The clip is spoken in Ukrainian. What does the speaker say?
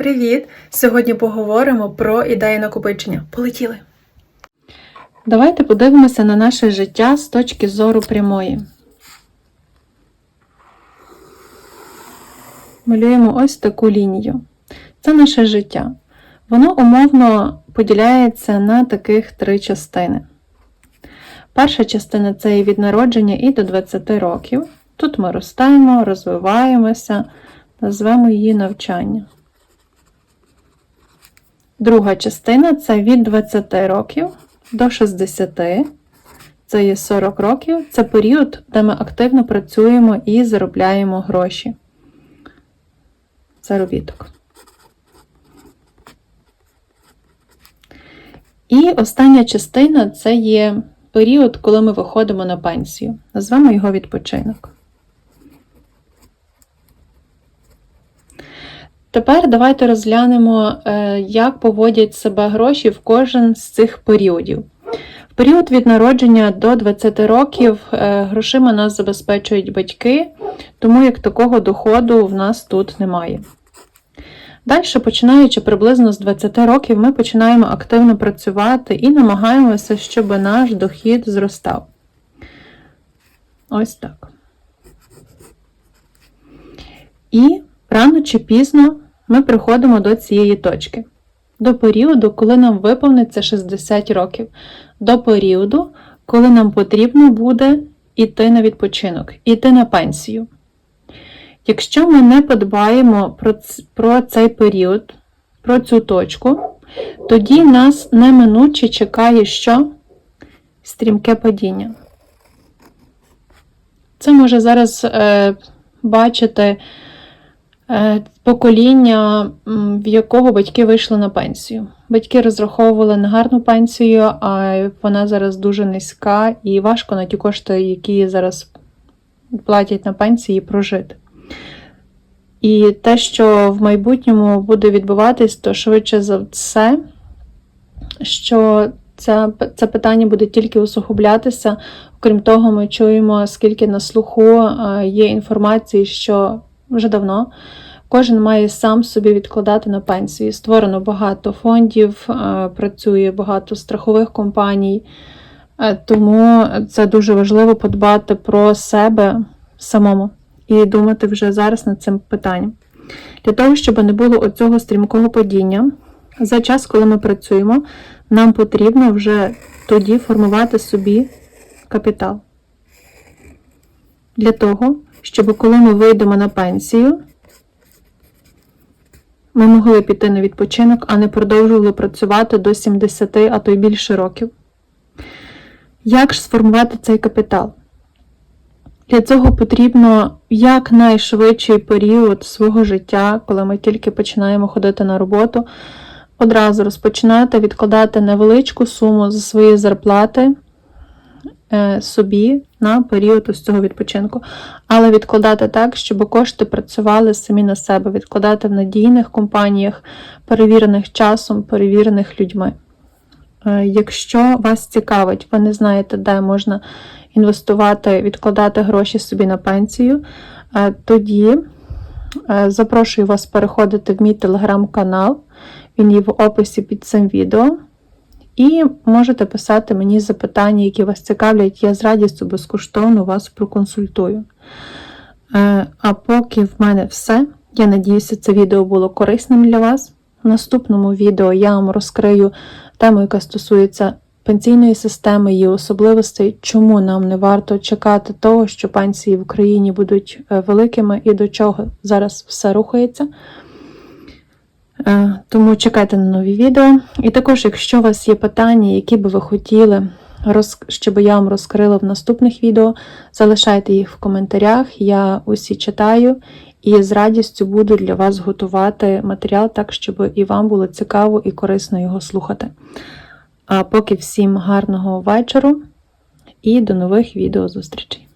Привіт! Сьогодні поговоримо про ідеї накопичення. Полетіли! Давайте подивимося на наше життя з точки зору прямої. Малюємо ось таку лінію. Це наше життя. Воно умовно поділяється на таких три частини. Перша частина це є від народження і до 20 років. Тут ми ростаємо, розвиваємося, назвемо її навчання. Друга частина це від 20 років до 60. Це є 40 років. Це період, де ми активно працюємо і заробляємо гроші. Заробіток. І остання частина це є період, коли ми виходимо на пенсію. Назвемо його відпочинок. Тепер давайте розглянемо, е, як поводять себе гроші в кожен з цих періодів. В період від народження до 20 років е, грошима нас забезпечують батьки, тому як такого доходу в нас тут немає. Далі, починаючи приблизно з 20 років, ми починаємо активно працювати і намагаємося, щоб наш дохід зростав. Ось так. І рано чи пізно ми приходимо до цієї точки. До періоду, коли нам виповниться 60 років. До періоду, коли нам потрібно буде йти на відпочинок, йти на пенсію. Якщо ми не подбаємо про, про цей період, про цю точку, тоді нас неминуче чекає що? Стрімке падіння. Це може зараз е, бачити покоління, в якого батьки вийшли на пенсію. Батьки розраховували на гарну пенсію, а вона зараз дуже низька і важко на ті кошти, які зараз платять на пенсії, прожити. І те, що в майбутньому буде відбуватись, то швидше за все, що це, це питання буде тільки усугублятися. Окрім того, ми чуємо, скільки на слуху є інформації, що вже давно кожен має сам собі відкладати на пенсію. Створено багато фондів, працює багато страхових компаній, тому це дуже важливо подбати про себе самому і думати вже зараз над цим питанням. Для того, щоб не було оцього стрімкого падіння, за час, коли ми працюємо, нам потрібно вже тоді формувати собі капітал. Для того, щоб коли ми вийдемо на пенсію, ми могли піти на відпочинок, а не продовжували працювати до 70, а то й більше років. Як ж сформувати цей капітал? Для цього потрібно якнайшвидший період свого життя, коли ми тільки починаємо ходити на роботу, одразу розпочинати відкладати невеличку суму за свої зарплати собі на період ось цього відпочинку. Але відкладати так, щоб кошти працювали самі на себе, відкладати в надійних компаніях, перевірених часом, перевірених людьми. Е, якщо вас цікавить, ви не знаєте, де можна інвестувати, відкладати гроші собі на пенсію, е, тоді е, запрошую вас переходити в мій телеграм-канал, він є в описі під цим відео. І можете писати мені запитання, які вас цікавлять, я з радістю безкоштовно вас проконсультую. А поки в мене все. Я надіюся, це відео було корисним для вас. В наступному відео я вам розкрию тему, яка стосується пенсійної системи, її особливостей, чому нам не варто чекати того, що пенсії в Україні будуть е, великими і до чого зараз все рухається. Е, тому чекайте на нові відео. І також, якщо у вас є питання, які би ви хотіли, щоб я вам розкрила в наступних відео, залишайте їх в коментарях, я усі читаю і з радістю буду для вас готувати матеріал так, щоб і вам було цікаво і корисно його слухати. А поки всім гарного вечору і до нових відео зустрічей!